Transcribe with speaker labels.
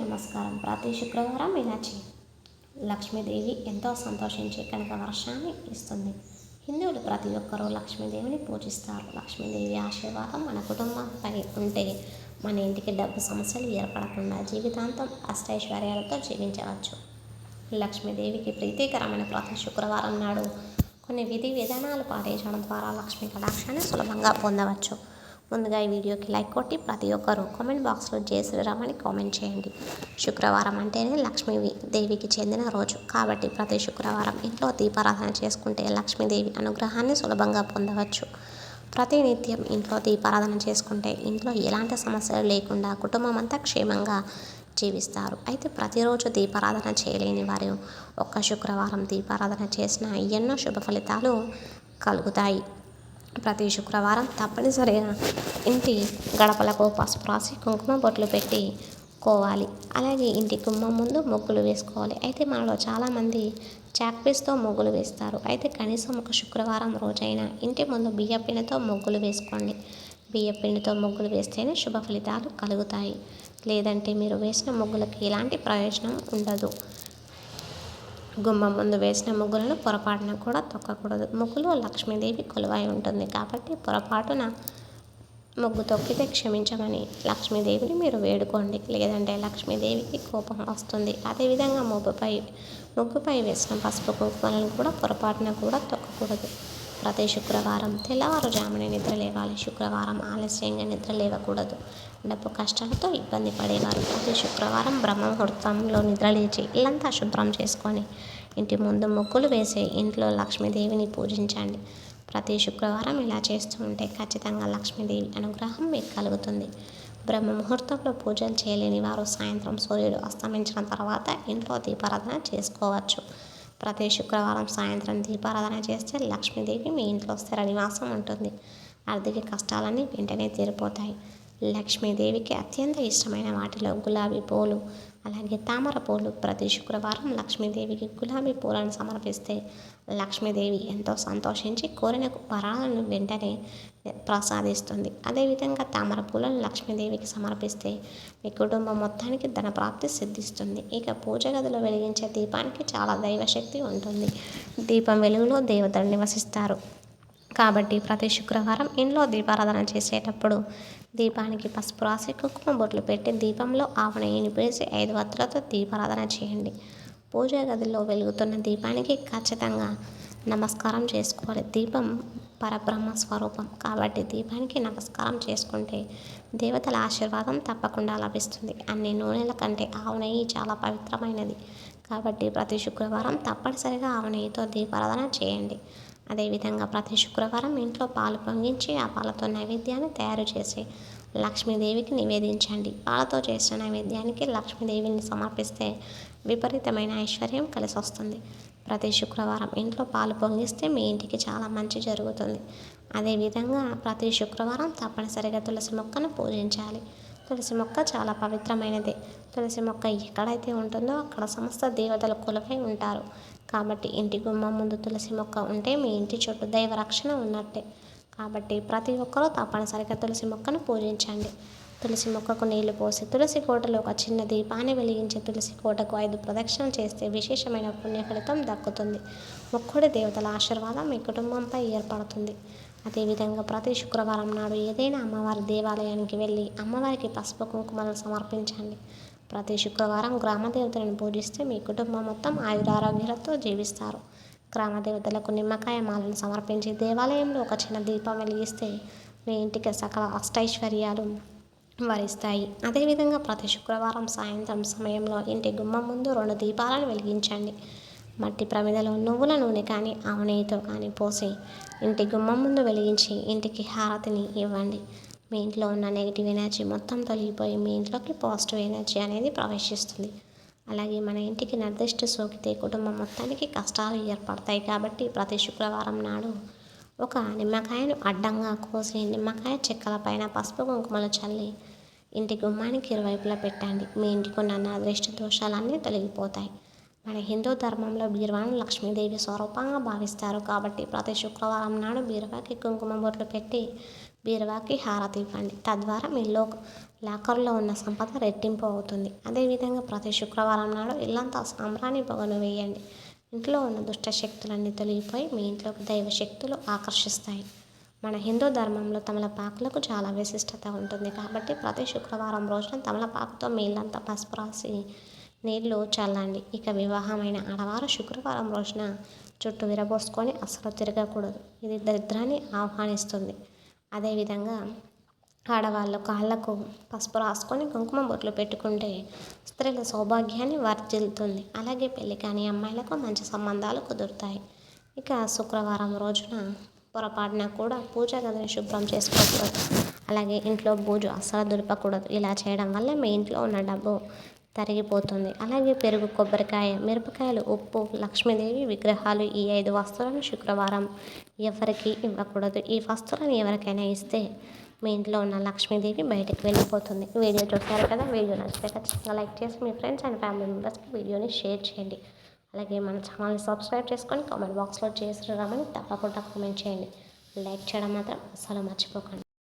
Speaker 1: నమస్కారం. ప్రతి శుక్రవారం ఇలా చేయి లక్ష్మీదేవి ఎంతో సంతోషించి కనుక వర్షాన్ని ఇస్తుంది. హిందువులు ప్రతి ఒక్కరూ లక్ష్మీదేవిని పూజిస్తారు. లక్ష్మీదేవి ఆశీర్వాదం మన కుటుంబంపై ఉంటే మన ఇంటికి డబ్బు సమస్యలు ఏర్పడకుండా జీవితాంతం అష్టైశ్వర్యాలతో జీవించవచ్చు. లక్ష్మీదేవికి ప్రీతికరమైన ప్రతి శుక్రవారం నాడు కొన్ని విధి విధానాలు పాటించడం ద్వారా లక్ష్మీ కటాక్షాన్ని సులభంగా పొందవచ్చు. ముందుగా ఈ వీడియోకి లైక్ కొట్టి ప్రతి ఒక్కరూ కామెంట్ బాక్స్లో జయ శ్రీరామని కామెంట్ చేయండి. శుక్రవారం అంటేనే లక్ష్మీ దేవికి చెందిన రోజు. కాబట్టి ప్రతి శుక్రవారం ఇంట్లో దీపారాధన చేసుకుంటే లక్ష్మీదేవి అనుగ్రహాన్ని సులభంగా పొందవచ్చు. ప్రతినిత్యం ఇంట్లో దీపారాధన చేసుకుంటే ఇంట్లో ఎలాంటి సమస్యలు లేకుండా కుటుంబం అంతా క్షేమంగా జీవిస్తారు. అయితే ప్రతిరోజు దీపారాధన చేయలేని వారు ఒక్క శుక్రవారం దీపారాధన చేసిన ఎన్నో శుభ ఫలితాలు కలుగుతాయి. ప్రతి శుక్రవారం తప్పనిసరిగా ఇంటి గడపలకు పసుపు రాసి కుంకుమ బొట్లు పెట్టి కోవాలి. అలాగే ఇంటి గుమ్మం ముందు ముగ్గులు వేసుకోవాలి. అయితే మనలో చాలామంది చాక్పీస్తో ముగ్గులు వేస్తారు. అయితే కనీసం ఒక శుక్రవారం రోజైనా ఇంటి ముందు బియ్య పిండితో ముగ్గులు వేసుకోండి. బియ్య పిండితో ముగ్గులు వేస్తేనే శుభ ఫలితాలు కలుగుతాయి. లేదంటే మీరు వేసిన ముగ్గులకి ఎలాంటి ప్రయోజనం ఉండదు. గుమ్మం ముందు వేసిన ముగ్గులను పొరపాటున కూడా తొక్కకూడదు. ముగ్గులో లక్ష్మీదేవి కొలువై ఉంటుంది కాబట్టి పొరపాటున ముగ్గు తొక్కితే క్షమించమని లక్ష్మీదేవిని మీరు వేడుకోండి. లేదంటే లక్ష్మీదేవికి కోపం వస్తుంది. అదేవిధంగా ముగ్గుపై ముగ్గుపై వేసిన పసుపు కుంకుమలను కూడా పొరపాటున కూడా తొక్కకూడదు. ప్రతి శుక్రవారం తెల్లవారుజామున నిద్ర లేవాలి. శుక్రవారం ఆలస్యంగా నిద్ర లేవకూడదు. డబ్బు కష్టాలతో ఇబ్బంది పడేవారు. ప్రతి శుక్రవారం బ్రహ్మముహూర్తంలో నిద్రలేచి ఇల్లంతా శుభ్రం చేసుకొని ఇంటి ముందు ముగ్గులు వేసి ఇంట్లో లక్ష్మీదేవిని పూజించండి. ప్రతి శుక్రవారం ఇలా చేస్తూ ఉంటే ఖచ్చితంగా లక్ష్మీదేవి అనుగ్రహం మీకు కలుగుతుంది. బ్రహ్మ ముహూర్తంలో పూజలు చేయలేని వారు సాయంత్రం సూర్యుడు అస్తమించిన తర్వాత ఇంట్లో దీపారాధన చేసుకోవచ్చు. ప్రతి శుక్రవారం సాయంత్రం దీపారాధన చేస్తే లక్ష్మీదేవి మీ ఇంట్లో స్థిర నివాసం ఉంటుంది. ఆర్థిక కష్టాలన్నీ వెంటనే తీరిపోతాయి. లక్ష్మీదేవికి అత్యంత ఇష్టమైన వాటిలో గులాబీ పూలు అలాగే తామర పూలు. ప్రతి శుక్రవారం లక్ష్మీదేవికి గులాబీ పూలను సమర్పిస్తే లక్ష్మీదేవి ఎంతో సంతోషించి కోరిన వరాలను వెంటనే ప్రసాదిస్తుంది. అదేవిధంగా తామర పూలను లక్ష్మీదేవికి సమర్పిస్తే మీ కుటుంబం మొత్తానికి ధన ప్రాప్తి సిద్ధిస్తుంది. ఇక పూజ గదిలో వెలిగించే దీపానికి చాలా దైవశక్తి ఉంటుంది. దీపం వెలుగులో దేవతలు నివసిస్తారు. కాబట్టి ప్రతి శుక్రవారం ఇంట్లో దీపారాధన చేసేటప్పుడు దీపానికి పసుపు రాసి కుంకుమ బొట్లు పెట్టి దీపంలో ఆవు నెయ్యిని వేసి ఐదు వత్తులతో దీపారాధన చేయండి. పూజా గదిలో వెలుగుతున్న దీపానికి ఖచ్చితంగా నమస్కారం చేసుకోవాలి. దీపం పరబ్రహ్మ స్వరూపం కాబట్టి దీపానికి నమస్కారం చేసుకుంటే దేవతల ఆశీర్వాదం తప్పకుండా లభిస్తుంది. అన్ని నూనెల కంటే ఆవు నెయ్యి చాలా పవిత్రమైనది కాబట్టి ప్రతి శుక్రవారం తప్పనిసరిగా ఆవు నెయ్యితో దీపారాధన చేయండి. అదేవిధంగా ప్రతి శుక్రవారం ఇంట్లో పాలు పొంగించి ఆ పాలతో నైవేద్యాన్ని తయారు చేసి లక్ష్మీదేవికి నివేదించండి. పాలతో చేసిన నైవేద్యానికి లక్ష్మీదేవిని సమర్పిస్తే విపరీతమైన ఐశ్వర్యం కలిసి వస్తుంది ప్రతి శుక్రవారం ఇంట్లో పాలు పొంగిస్తే మీ ఇంటికి చాలా మంచి జరుగుతుంది. అదేవిధంగా ప్రతి శుక్రవారం తప్పనిసరిగా తులసి మొక్కను పూజించాలి. తులసి మొక్క చాలా పవిత్రమైనది. తులసి మొక్క ఎక్కడైతే ఉంటుందో అక్కడ సమస్త దేవతలు కొలువై ఉంటారు. కాబట్టి ఇంటి గుమ్మం ముందు తులసి మొక్క ఉంటే మీ ఇంటి చుట్టూ దైవ రక్షణ ఉన్నట్టే. కాబట్టి ప్రతి ఒక్కరూ తప్పనిసరిగా తులసి మొక్కను పూజించండి. తులసి మొక్కకు నీళ్ళు పోసి తులసి కోటలో ఒక చిన్న దీపాన్ని వెలిగించి తులసి కోటకు ఐదు ప్రదక్షిణలు చేస్తే విశేషమైన పుణ్య ఫలితం దక్కుతుంది. మొక్కుడి దేవతల ఆశీర్వాదం మీ కుటుంబంపై ఏర్పడుతుంది. అదేవిధంగా ప్రతి శుక్రవారం నాడు ఏదైనా అమ్మవారి దేవాలయానికి వెళ్ళి అమ్మవారికి పసుపు కుంకుమలు సమర్పించండి. ప్రతి శుక్రవారం గ్రామ దేవతలను పూజిస్తే మీ కుటుంబం మొత్తం ఆయురారోగ్యాలతో జీవిస్తారు. గ్రామ దేవతలకు నిమ్మకాయ మాలను సమర్పించి దేవాలయంలో ఒక చిన్న దీపం వెలిగిస్తే మీ ఇంటికి సకల అష్టైశ్వర్యాలు వరిస్తాయి. అదేవిధంగా ప్రతి శుక్రవారం సాయంత్రం సమయంలో ఇంటి గుమ్మం ముందు రెండు దీపాలను వెలిగించండి. మట్టి ప్రమిదలో నువ్వుల నూనె కానీ ఆవు నెయ్యితో కానీ పోసి ఇంటి గుమ్మం ముందు వెలిగించి ఇంటికి హారతిని ఇవ్వండి. మీ ఇంట్లో ఉన్న నెగిటివ్ ఎనర్జీ మొత్తం తొలగిపోయి మీ ఇంట్లోకి పాజిటివ్ ఎనర్జీ అనేది ప్రవేశిస్తుంది. అలాగే మన ఇంటికి నిర్దిష్ట సోకితే కుటుంబం మొత్తానికి కష్టాలు ఏర్పడతాయి కాబట్టి ప్రతి శుక్రవారం నాడు ఒక నిమ్మకాయను అడ్డంగా కోసి నిమ్మకాయ చెక్కల పైన పసుపు కుంకుమలు చల్లి ఇంటి గుమ్మానికి ఇరువైపులా పెట్టండి. మీ ఇంటికి ఉన్న అదృష్ట దోషాలన్నీ తొలగిపోతాయి. మన హిందూ ధర్మంలో బీరువాను లక్ష్మీదేవి స్వరూపంగా భావిస్తారు కాబట్టి ప్రతి శుక్రవారం నాడు బీరువాకి కుంకుమ బొట్లు పెట్టి బీరువాకి హారతి ఇవ్వండి. తద్వారా మీ లో లాకర్లో ఉన్న సంపద రెట్టింపు అవుతుంది. అదేవిధంగా ప్రతి శుక్రవారం నాడు ఇల్లంతా సాంబ్రాణి పొగను వేయండి. ఇంట్లో ఉన్న దుష్ట శక్తులన్నీ తొలగిపోయి మీ ఇంట్లోకి దైవ శక్తులు ఆకర్షిస్తాయి. మన హిందూ ధర్మంలో తమలపాకులకు చాలా విశిష్టత ఉంటుంది కాబట్టి ప్రతి శుక్రవారం రోజున తమలపాకుతో మీ ఇల్లంతా పసుపు రాసి నీళ్ళు చల్లండి. ఇక వివాహమైన ఆడవారు శుక్రవారం రోజున చుట్టూ విరబోసుకొని అసలు తిరగకూడదు. ఇది దరిద్రాన్ని ఆహ్వానిస్తుంది. అదేవిధంగా ఆడవాళ్ళు కాళ్ళకు పసుపు రాసుకొని కుంకుమ బొట్లు పెట్టుకుంటే స్త్రీల సౌభాగ్యాన్ని వర్ధిల్లుతుంది. అలాగే పెళ్ళి కాని అమ్మాయిలకు మంచి సంబంధాలు కుదురుతాయి. ఇక శుక్రవారం రోజున పొరపాటున కూడా పూజ గదిని శుభ్రం చేసుకోకూడదు. అలాగే ఇంట్లో బూజు అస్సలు దులపకూడదు. ఇలా చేయడం వల్ల మీ ఇంట్లో ఉన్న డబ్బు తరిగిపోతుంది. అలాగే పెరుగు కొబ్బరికాయ మిరపకాయలు ఉప్పు లక్ష్మీదేవి విగ్రహాలు ఈ ఐదు వస్తువులను శుక్రవారం ఎవరికి ఇవ్వకూడదు. ఈ వస్తువులను ఎవరికైనా ఇస్తే మీ ఇంట్లో ఉన్న లక్ష్మీదేవి బయటకు వెళ్ళిపోతుంది. వీడియో చూసారు కదా? వీడియో నచ్చితే ఖచ్చితంగా లైక్ చేసి మీ ఫ్రెండ్స్ అండ్ ఫ్యామిలీ మెంబర్స్కి వీడియోని షేర్ చేయండి. అలాగే మన ఛానల్ని సబ్స్క్రైబ్ చేసుకొని కామెంట్ బాక్స్లో చేసి రమ్మని తప్పకుండా కామెంట్ చేయండి. లైక్ చేయడం మాత్రం అస్సలు మర్చిపోకండి.